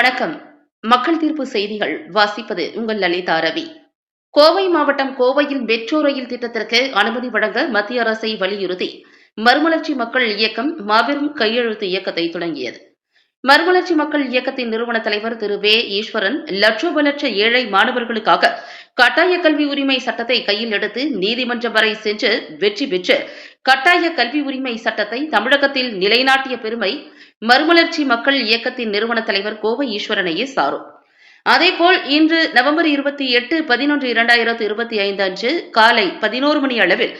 வணக்கம். மக்கள் தீர்ப்பு செய்திகள் வாசிப்பது உங்கள் லலிதா ரவி. கோவை மாவட்டம் கோவையில் மெட்ரோ ரயில் திட்டத்திற்கு அனுமதி வழங்க மத்திய அரசை வலியுறுத்தி மறுமலர்ச்சி மக்கள் இயக்கம் மாபெரும் கையெழுத்து இயக்கத்தை தொடங்கியது. மறுமலர்ச்சி மக்கள் இயக்கத்தின் நிறுவன தலைவர் திரு வே ஈஸ்வரன் லட்சோப லட்ச ஏழை மாணவர்களுக்காக கட்டாய கல்வி உரிமை சட்டத்தை கையில் எடுத்து நீதிமன்றம் வரை சென்று வெற்றி பெற்று கட்டாய கல்வி உரிமை சட்டத்தை தமிழகத்தில் நிலைநாட்டிய பெருமை மறுமலர்ச்சி மக்கள் இயக்கத்தின் நிறுவன தலைவர் கோவை ஈஸ்வரனையே சாரும் அதேபோல் இன்று நவம்பர் இருபத்தி எட்டு பதினொன்று இரண்டாயிரத்து இருபத்தி ஐந்து அன்று காலை பதினோரு மணி அளவில்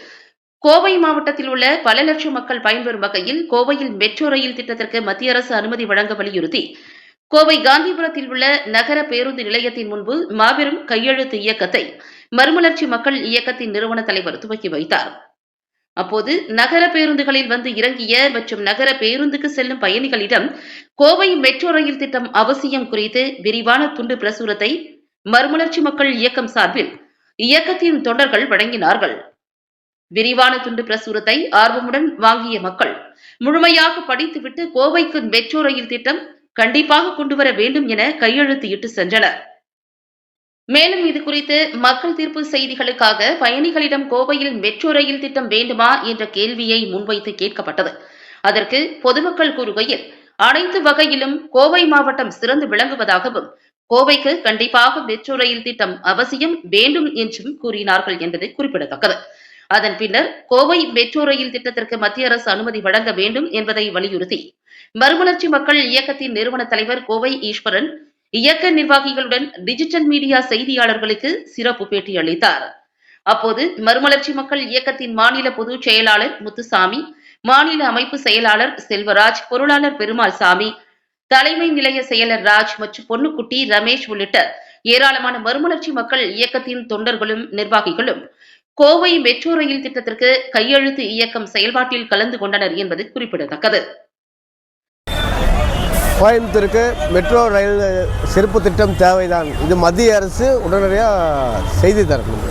கோவை மாவட்டத்தில் உள்ள பல லட்சம் மக்கள் பயன்பெறும் வகையில் கோவையில் மெட்ரோ ரயில் திட்டத்திற்கு மத்திய அரசு அனுமதி வழங்க வலியுறுத்தி கோவை காந்திபுரத்தில் உள்ள நகர பேருந்து நிலையத்தின் முன்பு மாபெரும் கையெழுத்து இயக்கத்தை மறுமலர்ச்சி மக்கள் இயக்கத்தின் நிறுவன தலைவர் துவக்கி வைத்தார். அப்போது நகர பேருந்துகளில் வந்து இறங்கிய மற்றும் நகர பேருந்துக்கு செல்லும் பயணிகளிடம் கோவை மெட்ரோ ரயில் திட்டம் அவசியம் குறித்து விரிவான துண்டு பிரசுரத்தை மறுமலர்ச்சி மக்கள் இயக்கம் சார்பில் இயக்கத்தின் தொண்டர்கள் வழங்கினார்கள். விரிவான துண்டு பிரசுரத்தை ஆர்வமுடன் வாங்கிய மக்கள் முழுமையாக படித்துவிட்டு கோவைக்கு மெட்ரோ ரயில் திட்டம் கண்டிப்பாக கொண்டுவர வேண்டும் என கையெழுத்து இட்டு சென்றனர். மேலும் இது குறித்து மக்கள் தீர்ப்பு செய்திகளுக்காக பயணிகளிடம் கோவையில் மெட்ரோ ரயில் திட்டம் வேண்டுமா என்ற கேள்வியை முன்வைத்து கேட்கப்பட்டது. அதற்கு பொதுமக்கள் கூறுகையில் அனைத்து வகையிலும் கோவை மாவட்டம் சிறந்து விளங்குவதாகவும் கோவைக்கு கண்டிப்பாக மெட்ரோ ரயில் திட்டம் அவசியம் வேண்டும் என்றும் கூறினார்கள் என்பது குறிப்பிடத்தக்கது. அதன் பின்னர் கோவை மெட்ரோ ரயில் திட்டத்திற்கு மத்திய அரசு அனுமதி வழங்க வேண்டும் என்பதை வலியுறுத்தி மறுமலர்ச்சி மக்கள் இயக்கத்தின் நிறுவன தலைவர் கோவை ஈஸ்வரன் இயக்க நிர்வாகிகளுடன் டிஜிட்டல் மீடியா செய்தியாளர்களுக்கு சிறப்பு பேட்டி அளித்தார். அப்போது மறுமலர்ச்சி மக்கள் இயக்கத்தின் மாநில பொதுச் செயலாளர் முத்துசாமி மாநில அமைப்பு செயலாளர் செல்வராஜ் பொருளாளர் பெருமாள் சாமி தலைமை நிலைய செயலர் ராஜ் மற்றும் பொன்னுக்குட்டி ரமேஷ் உள்ளிட்ட ஏராளமான மறுமலர்ச்சி மக்கள் இயக்கத்தின் தொண்டர்களும் நிர்வாகிகளும் கோவை மெட்ரோ ரயில் திட்டத்திற்கு கையெழுத்து இயக்கம் செயல்பாட்டில் கலந்து கொண்டனர் என்பது குறிப்பிடத்தக்கது. கோயம்புத்தூருக்கு மெட்ரோ ரயில் சிறப்பு திட்டம் தேவைதான். இது மத்திய அரசு உடனடியாக செய்து தரணும்.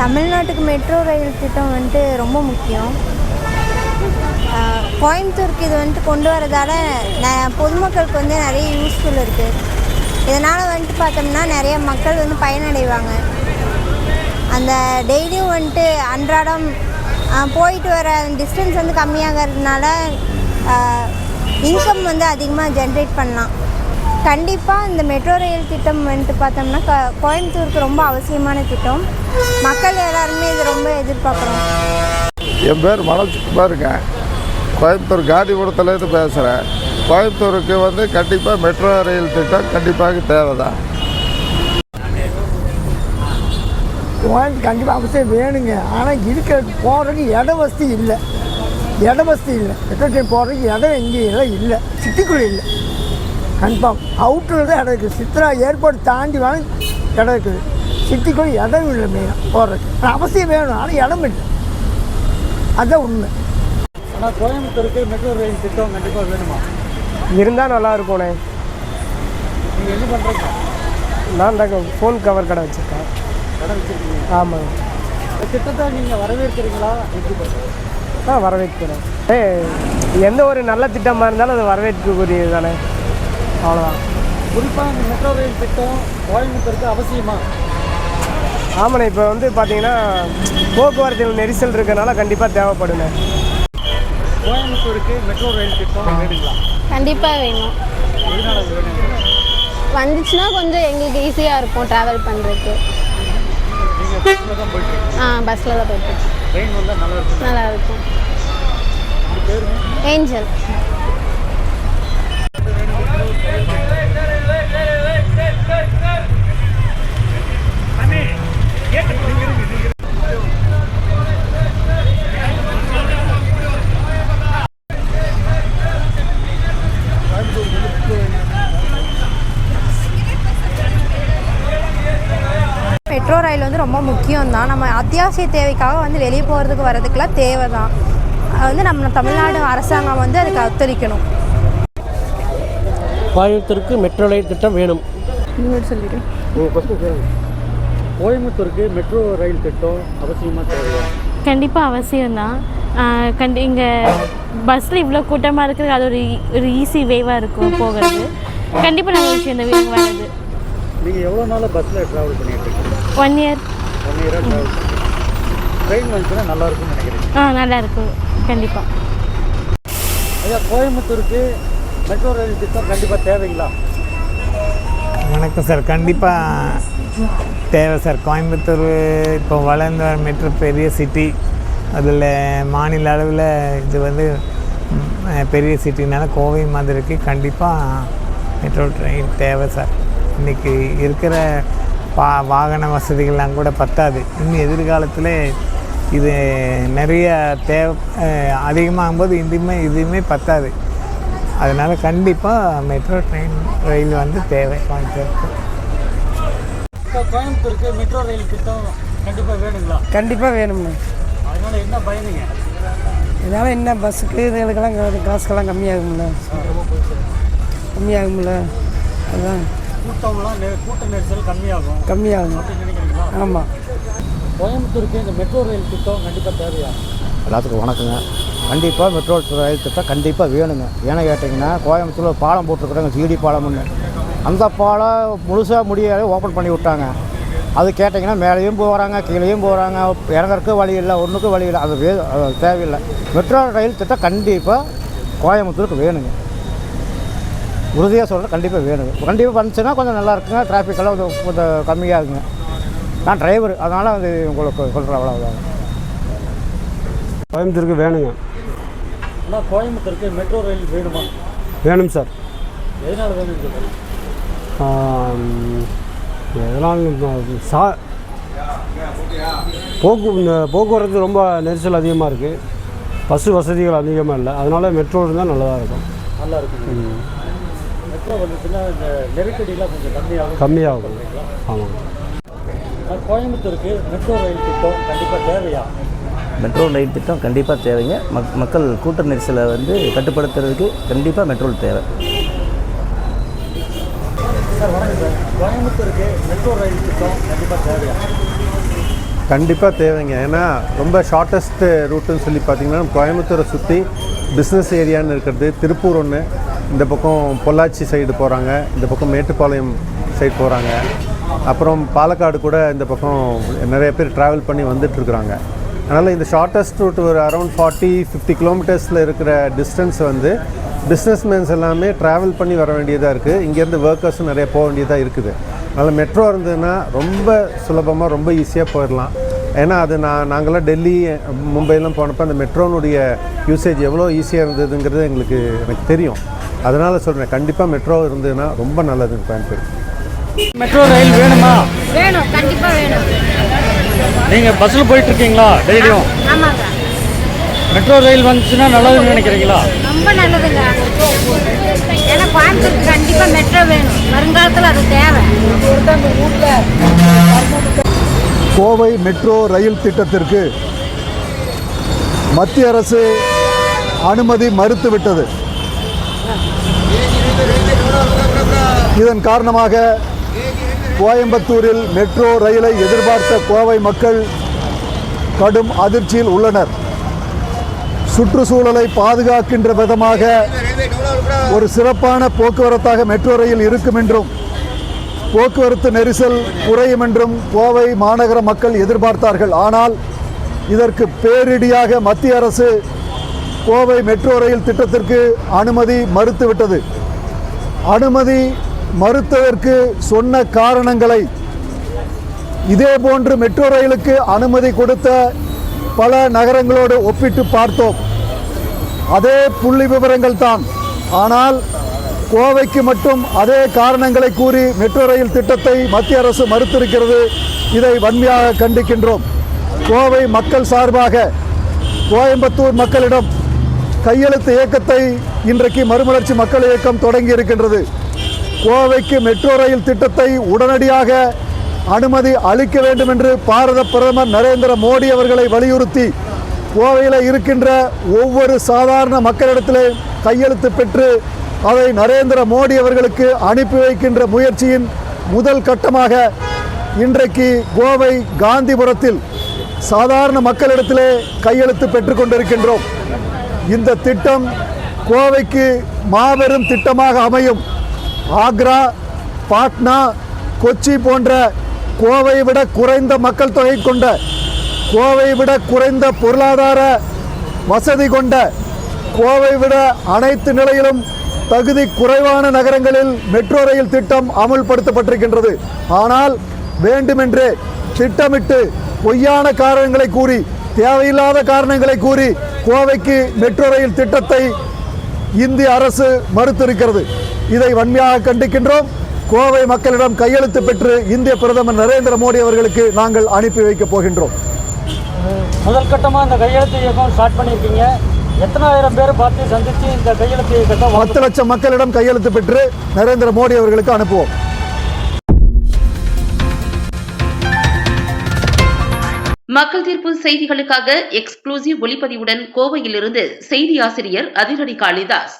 தமிழ்நாட்டுக்கு மெட்ரோ ரயில் திட்டம் வந்துட்டு ரொம்ப முக்கியம். கோயம்புத்தூருக்கு இது வந்துட்டு கொண்டு வரதால ந பொதுமக்களுக்கு வந்து நிறைய யூஸ்ஃபுல் இருக்குது இதனால் வந்துட்டு பார்த்தோம்னா நிறைய மக்கள் வந்து பயனடைவாங்க. அந்த டெய்லியும் வந்துட்டு அன்றாடம் போயிட்டு வர டிஸ்டன்ஸ் வந்து கம்மியாகிறதுனால இன்கம் வந்து அதிகமாக ஜென்ரேட் பண்ணலாம். கண்டிப்பாக இந்த மெட்ரோ ரயில் திட்டம் வந்துட்டு பார்த்தோம்னா க கோயம்புத்தூருக்கு ரொம்ப அவசியமான திட்டம். மக்கள் எல்லாருமே இது ரொம்ப எதிர்பார்க்குறோம். என் பேர் மனோஜ்குமாருங்க கோயம்புத்தூர் காந்திபுரத்துலேருந்து பேசுகிறேன் கோயம்புத்தூருக்கு வந்து கண்டிப்பாக மெட்ரோ ரயில் திட்டம் கண்டிப்பாக தேவை தான் கோயில் கண்டிப்பாக அவசியம் வேணுங்க. ஆனால் இருக்க போகிறதுக்கு இட வசதி இல்லை. இட வசதி இல்லை மெட்ரோ ட்ரெயின் போகிறதுக்கு இடம் எங்கேயும் எல்லாம் இல்லை. சிட்டிக்குள்ளே இல்லை. கன்ஃபார்ம். அவுட்டரில் தான் இடம் இருக்குது. சித்ரா ஏர்போர்ட் தாண்டி வாங்க இடம் இருக்குது. சிட்டிக்குள்ளே இடம் இல்லை மெயினாக போகிறதுக்கு ஆனால் அவசியம் வேணும். ஆனால் இடம் இல்லை. அதுதான் உண்மை. ஆனால் கோயம்புத்தூருக்கு மெட்ரோ ரயில் திட்டம் கண்டிப்பாக வேணுமா? இருந்தால் நல்லா இருக்கும்ண்ணே நீங்கள் என்ன பண்ணுறீங்க நான் தாங்க ஃபோன் கவர் கடை வச்சுருக்கேன். கடை வச்சுருக்கீங்க. ஆமாங்க. இந்த திட்டத்தை நீங்கள் வரவேற்கிறீங்களா? எப்படி பண்ணுறீங்க ஆ வரவேற்கிறேன். ஏ எந்த ஒரு நல்ல திட்டமாக இருந்தாலும் அது வரவேற்கக்கூடியது தானே அவ்வளோதான் குறிப்பாக இந்த மெட்ரோ ரயில் திட்டம் கோயம்புத்தூருக்கு அவசியமா? ஆமாண்ணே இப்போ வந்து பார்த்தீங்கன்னா போக்குவரத்து நெரிசல் இருக்கனால கண்டிப்பாக தேவைப்படுண்ணே. கோயம்புத்தூருக்கு மெட்ரோ ரயில் திட்டம் வேணுங்களா? கண்டிப்பாக வேணும். எதனால அது வந்துச்சுன்னா கொஞ்சம் எங்களுக்கு ஈஸியாக இருக்கும் ட்ராவல் பண்ணுறதுக்கு நீங்கள் பஸ்ஸில் தான் போயிட்டு ஆ பஸ்ஸில் தான் போயிட்டு ட்ரெயின் வந்தால் நல்லா இருக்கும். நல்லா ஏஞ்சல். மெட்ரோ ரயில் வந்து ரொம்ப முக்கியம் தான் நம்ம அத்தியாவசிய தேவைக்காக வந்து வெளியே போகிறதுக்கு வரதுக்கெல்லாம் தேவை தான் அது வந்து நம்ம தமிழ்நாடு அரசாங்கம் வந்து அதுக்கு ஒத்துழைக்கணும் கோயம்புத்தூருக்கு மெட்ரோ ரயில் திட்டம் வேணும். சொல்லிடு. கோயம்புத்தூருக்கு மெட்ரோ ரயில் திட்டம் அவசியமாக தேவையா? கண்டிப்பாக அவசியம்தான். கண்டி இங்கே பஸ்ஸில் இவ்வளோ கூட்டமாக இருக்கிறது அது ஒரு ஈ- ஒரு ஈஸி வேவாக இருக்கும் போகிறது கண்டிப்பாக நல்ல விஷயம் இந்த வீட்டுக்கு வர்றது. நீங்கள் எவ்வளோ நாளாக பஸ்ஸில் ட்ராவல் பண்ணிட்டு இருக்கீங்க? ஒன் இயர் ஒன் இயராக ட்ராவல் ட்ரெயின் வந்துச்சுன்னா நல்லா இருக்கும்னு நினைக்கிறேன் ஆ நல்லா இருக்கும் கண்டிப்பாக ஐயா கோயம்புத்தூருக்கு மெட்ரோ ரயில் திட்டம் கண்டிப்பாக தேவைங்களா? வணக்கம் சார். கண்டிப்பாக தேவை சார். கோயம்புத்தூர் இப்போ வளர்ந்து வர மெட்ரோ பெரிய சிட்டி. அதில் மாநில அளவில் இது வந்து பெரிய சிட்டினால கோவை மாதிரிக்கு கண்டிப்பாக மெட்ரோ ட்ரெயின் தேவை சார். இன்றைக்கி இருக்கிற பா வாகன வசதிகள்லாம் கூட பத்தாது. இன்னும் எதிர்காலத்தில் இது நிறைய தேவை அதிகமாகும்போது இதுவுமே இதுவுமே பத்தாது. அதனால் கண்டிப்பாக மெட்ரோ ட்ரெயின் ரயில் வந்து தேவை கோயம்புத்தூருக்கு இப்போ கோயம்புத்தூருக்கு மெட்ரோ ரயில் திட்டம் கண்டிப்பாக வேணுங்களா? கண்டிப்பாக வேணும்ண்ணே அதனால என்ன பயனுங்க? இதனால் என்ன பஸ்ஸுக்கு இதுகளுக்கெல்லாம் காசுக்கெல்லாம் கம்மியாகும்ல. கம்மியாகும்ல. அதுதான் கூட்டம்லாம் நெ- கூட்ட நெரிசல் கம்மியாகும். கம்மியாகும். ஆமாம் கோயம்புத்தூருக்கு இந்த மெட்ரோ ரயில் திட்டம் கண்டிப்பாக தேவையா? எல்லாத்துக்கும் வணக்கங்க. கண்டிப்பாக மெட்ரோ ரயில் திட்டம் கண்டிப்பாக வேணுங்க. ஏன்னு கேட்டிங்கன்னா கோயம்புத்தூரில் ஒரு பாலம் போட்டிருக்குறாங்க சீடி பாலம்னு. அந்த பாலம் முழுசாக முடியாத ஓப்பன் பண்ணி விட்டாங்க. அது கேட்டிங்கன்னா மேலேயும் போகிறாங்க கீழேயும் போகிறாங்க இறங்கறதுக்கு வழி இல்லை ஒன்றுக்கும் வழி இல்லை. அது வே அது தேவையில்லை. மெட்ரோ ரயில் திட்டம் கண்டிப்பாக கோயம்புத்தூருக்கு வேணுங்க. உறுதியாக சொல்கிறேன் கண்டிப்பாக வேணுங்க. கண்டிப்பாக வந்துச்சுன்னா கொஞ்சம் நல்லா இருக்குங்க. டிராஃபிக் எல்லாம் கொஞ்சம் கொஞ்சம் கம்மியாகுங்க நான் டிரைவர் அதனால் அது உங்களுக்கு சொல்கிறேன் அவ்வளோதான் கோயம்புத்தூருக்கு வேணுங்க. ஆனால் கோயம்புத்தூருக்கு மெட்ரோ ரயில் வேணுமா? வேணும் சார். எதனால ஆம், எதனால் இந்த சா போக்கு இந்த போக்குவரத்து ரொம்ப நெரிசல் அதிகமாக இருக்குது பஸ் வசதிகள் அதிகமாக இல்லை. அதனால் மெட்ரோ இருந்தால் நல்லதாக இருக்கும். நல்லா இருக்கும். மெட்ரோ வந்துச்சுன்னா இந்த நெருக்கடியெலாம் கொஞ்சம் கம்மியாகும். கம்மியாகும். ஆமாம் கோயம்புத்தூருக்கு மெட்ரோ ரயில் திட்டம் கண்டிப்பாக தேவையா? மெட்ரோ ரயில் திட்டம் கண்டிப்பாக தேவைங்க. மக் மக்கள் கூட்ட நெரிசலை வந்து கட்டுப்படுத்துறதுக்கு கண்டிப்பாக மெட்ரோ தேவை. சார் வணக்கம் சார். கோயம்புத்தூருக்கு மெட்ரோ ரயில் திட்டம் கண்டிப்பாக தேவையா? கண்டிப்பாக தேவைங்க. ஏன்னா ரொம்ப ஷார்ட்டஸ்ட் ரூட்டுன்னு சொல்லி பார்த்தீங்கன்னா கோயம்புத்தூரை சுற்றி பிஸ்னஸ் ஏரியான்னு இருக்கிறது திருப்பூர் ஒன்று இந்த பக்கம் பொள்ளாச்சி சைடு போகிறாங்க இந்த பக்கம் மேட்டுப்பாளையம் சைடு போகிறாங்க அப்புறம் பாலக்காடு கூட இந்த பக்கம் நிறைய பேர் ட்ராவல் பண்ணி வந்துட்டுருக்குறாங்க. அதனால் இந்த ஷார்ட்டஸ்ட் ரூட் ஒரு அரௌண்ட் ஃபார்ட்டி ஃபிஃப்டி கிலோமீட்டர்ஸில் இருக்கிற டிஸ்டன்ஸ் வந்து பிஸ்னஸ்மேன்ஸ் எல்லாமே ட்ராவல் பண்ணி வர வேண்டியதாக இருக்குது இங்கேருந்து ஒர்க்கர்ஸும் நிறைய போக வேண்டியதாக இருக்குது. அதனால் மெட்ரோ இருந்ததுன்னா ரொம்ப சுலபமாக ரொம்ப ஈஸியாக போயிடலாம் ஏன்னா அது நான் நாங்களாம் டெல்லி மும்பைலாம் போனப்போ அந்த மெட்ரோனுடைய யூசேஜ் எவ்வளோ ஈஸியாக இருந்ததுங்கிறது எங்களுக்கு எனக்கு தெரியும். அதனால் சொல்கிறேன் கண்டிப்பாக மெட்ரோ இருந்ததுன்னா ரொம்ப நல்லதுங்க கோயம்புத்தூர். மெட்ரோ ரயில் வேணுமா? வேணும் கண்டிப்பாக வேணும். நீங்கள் பஸ்ஸில் போயிட்டு இருக்கீங்களா டெய்லியும் ஆமாங்க. மெட்ரோ ரயில் வந்துச்சுன்னா நல்லதுன்னு நினைக்கிறீங்களா? ரொம்ப நல்லதுங்க. ஏன்னா கோயம்புத்தூருக்கு கண்டிப்பாக மெட்ரோ வேணும். வருங்காலத்தில் அது தேவை. கோவை மெட்ரோ ரயில் திட்டத்திற்கு மத்திய அரசு அனுமதி மறுத்துவிட்டது. இதன் காரணமாக கோயம்புத்தூரில் மெட்ரோ ரயிலை எதிர்பார்த்த கோவை மக்கள் கடும் அதிர்ச்சியில் உள்ளனர். சுற்றுச்சூழலை பாதுகாக்கின்ற விதமாக ஒரு சிறப்பான போக்குவரத்தாக மெட்ரோ ரயில் இருக்கும் என்றும் போக்குவரத்து நெரிசல் குறையும் என்றும் கோவை மாநகர மக்கள் எதிர்பார்த்தார்கள். ஆனால் இதற்கு பேரிடியாக மத்திய அரசு கோவை மெட்ரோ ரயில் திட்டத்திற்கு அனுமதி மறுத்துவிட்டது. அனுமதி மறுத்ததற்கு சொன்ன காரணங்களை இதே போன்று மெட்ரோ ரயிலுக்கு அனுமதி கொடுத்த பல நகரங்களோடு ஒப்பிட்டு பார்த்தோம். அதே புள்ளி விவரங்கள் தான். ஆனால் கோவைக்கு மட்டும் அதே காரணங்களை கூறி மெட்ரோ ரயில் திட்டத்தை மத்திய அரசு மறுத்திருக்கிறது இதை வன்மையாக கண்டிக்கின்றோம். கோவை மக்கள் சார்பாக கோயம்புத்தூர் மக்களிடம் கையெழுத்து இயக்கத்தை இன்றைக்கு மறுமலர்ச்சி மக்கள் இயக்கம் தொடங்கி இருக்கின்றது. கோவைக்கு மெட்ரோ ரயில் திட்டத்தை உடனடியாக அனுமதி அளிக்க வேண்டும் என்று பாரத பிரதமர் நரேந்திர மோடி அவர்களை வலியுறுத்தி கோவையில் இருக்கின்ற ஒவ்வொரு சாதாரண மக்களிடத்திலே கையெழுத்து பெற்று அதை நரேந்திர மோடி அவர்களுக்கு அனுப்பி வைக்கின்ற முயற்சியின் முதல் கட்டமாக இன்றைக்கு கோவை காந்திபுரத்தில் சாதாரண மக்களிடத்திலே கையெழுத்து பெற்றுக்கொண்டிருக்கின்றோம் இந்த திட்டம் கோவைக்கு மாபெரும் திட்டமாக அமையும். ஆக்ரா பாட்னா கொச்சி போன்ற கோவை விட குறைந்த மக்கள் தொகை கொண்ட கோவை விட குறைந்த பொருளாதார வசதி கொண்ட கோவை விட அனைத்து நிலையிலும் தகுதி குறைவான நகரங்களில் மெட்ரோ ரயில் திட்டம் அமுல்படுத்தப்பட்டிருக்கின்றது. ஆனால் வேண்டுமென்றே திட்டமிட்டு பொய்யான காரணங்களை கூறி தேவையில்லாத காரணங்களை கூறி கோவைக்கு மெட்ரோ ரயில் திட்டத்தை இந்திய அரசு மறுத்திருக்கிறது. இதை வன்மையாக கண்டிக்கின்றோம். கோவை மக்களிடம் கையெழுத்து பெற்று இந்திய பிரதமர் நரேந்திர மோடி அவர்களுக்கு நாங்கள் அனுப்பி வைக்கப் போகின்றோம். முதல் கட்டமாக இந்த கையெழுத்து இயக்கம் ஸ்டார்ட் பண்ணியிருக்கீங்க. எத்தனாயிரம் பேர் பார்த்து சந்தித்து இந்த கையெழுத்து இயக்கத்தை பத்து லட்சம் மக்களிடம் கையெழுத்து பெற்று நரேந்திர மோடி அவர்களுக்கு அனுப்புவோம். மக்கள் தீர்ப்பு செய்திகளுக்காக எக்ஸ்க்ளூசிவ் ஒளிப்பதிவுடன் கோவையிலிருந்து செய்தி ஆசிரியர் அதிரடி காளிதாஸ்.